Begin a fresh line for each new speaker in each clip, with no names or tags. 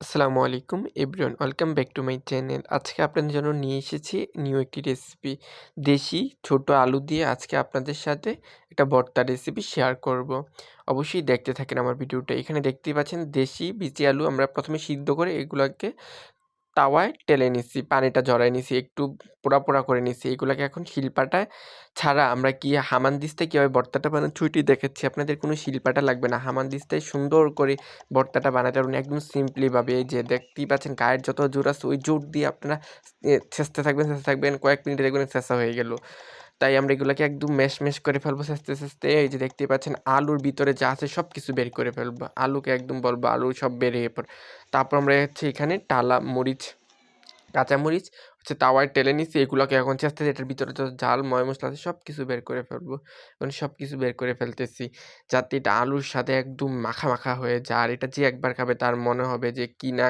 আসসালামু আলাইকুম everyone, welcome back to my channel. আজকে আপনাদের জন্য নিয়ে এসেছি নিউ একটি রেসিপি। দেশি ছোট আলু দিয়ে আজকে আপনাদের সাথে একটা ভর্তা রেসিপি শেয়ার করব। অবশ্যই দেখতে থাকেন আমার ভিডিওটা। এখানে দেখতেই পাচ্ছেন, দেশি বিচি আলু আমরা প্রথমে সিদ্ধ করে এগুলোকে তাওয়ায় টেলে নিছি, পানিটা ঝরাই নিছি, একটু পোড়া পোড়া করে নিছি। এগুলোকে এখন শিল্পাটা ছাড়া আমরা কি হামানদিস্তায় কীভাবে বর্তাটা বানানো ছুটি দেখেছি, আপনাদের কোনো শিল্পাটা লাগবে না। হামান হামানদিস্তায় সুন্দর করে বর্তাটা বানাতে পারবেন, একদম সিম্পলিভাবে যে দেখতেই পাচ্ছেন, গায়ের যত জোর আছে, ওই জোর দিয়ে আপনারা ছেঁচতে থাকবেন ছেঁচতে থাকবেন, কয়েক মিনিটে দেখবেন ছেঁচা হয়ে গেল। তাই আমরা এগুলোকে একদম ম্যাশ ম্যাশ করে ফেলব ছেঁচতে ছেঁচতে এই যে দেখতে পাচ্ছেন আলুর ভিতরে যা আছে সব কিছু বের করে ফেলব। আলুকে একদম বলব আলু সব বেরিয়ে পড়। তারপর আমরা হচ্ছে এখানে টালা, মরিচ কাঁচামরিচ হচ্ছে তাওয়ায় টেলে নিচ্ছি এগুলোকে এখন চেষ্টা এটার ভিতরে তো জাল ময় মশলা আছে সব কিছু বের করে ফেলব। এখন সব কিছু বের করে ফেলতেছি, যাতে এটা আলুর সাথে একদম মাখা মাখা হয়ে যায়। আর এটা যে একবার খাবে তার মনে হবে যে কি না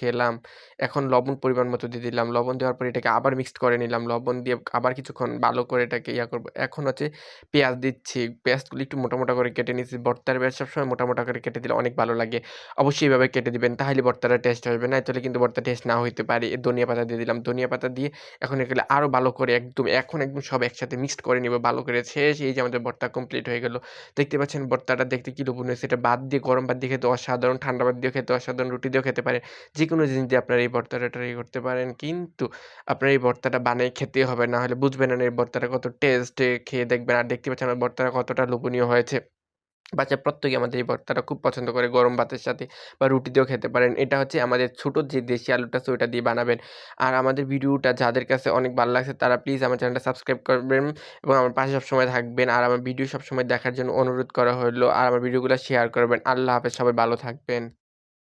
খেলাম। এখন লবণ পরিমাণ মতো দিয়ে দিলাম। লবণ দেওয়ার পর এটাকে আবার মিক্সড করে নিলাম। লবণ দিয়ে আবার কিছুক্ষণ ভালো করে এটাকে ইয়া করব। এখন হচ্ছে পেঁয়াজ দিচ্ছি। পেঁয়াজগুলি একটু মোটা মোটা করে কেটে নিচ্ছি। ভর্তার পেঁয়াজ সবসময় মোটা মোটা করে কেটে দিলে অনেক ভালো লাগে। অবশ্যই এভাবে কেটে দিবেন। তাহলে ভর্তাটা টেস্ট হবে না তাহলে কিন্তু ভর্তা টেস্ট না হইতে পারে। ধনিয়া পাতা দিয়ে দিলাম। ধনিয়া পাতা দিয়ে এখন এগুলো আরও ভালো করে একদম, এখন একদম সব একসাথে মিক্সড করে নিব। ভালো করে শেষ এই যে আমাদের ভর্তা কমপ্লিট হয়ে গেল। দেখতে পাচ্ছেন ভর্তাটা দেখতে কী লোভনীয়। সেটা বাদ দিয়ে গরম বাদ দিয়ে খেতে অসাধারণ, ঠান্ডা বাদ দিয়ে খেতে অসাধারণ, রুটি দিয়েও খেতে পারে। যে কোনো জিনিস দিয়ে আপনারা এই ভর্তাটা ট্রাই করতে পারেন। কিন্তু আপনার এই ভর্তাটা বানিয়ে খেতে হবে, না হলে বুঝবেন না এই ভর্তাটা কত টেস্টে খেয়ে দেখবেন। আর দেখতে পাচ্ছেন আমার ভর্তাটা কতটা লোভনীয় হয়েছে। বাচ্চা প্রত্যেকে আমাদের এই ভর্তাটা খুব পছন্দ করে গরম ভাতের সাথে বা রুটি দিয়েও খেতে পারেন। এটা হচ্ছে আমাদের ছোটো যে দেশি আলুটা আছে ওইটা দিয়ে বানাবেন। আর আমাদের ভিডিওটা যাদের কাছে অনেক ভালো লাগছে তারা প্লিজ আমার চ্যানেলটা সাবস্ক্রাইব করবেন এবং আমার পাশে সবসময় থাকবেন। আর আমার ভিডিও সবসময় দেখার জন্য অনুরোধ করা হলো। আর আমার ভিডিওগুলো শেয়ার করবেন। আল্লাহ হাফেজ। সবাই ভালো থাকবেন।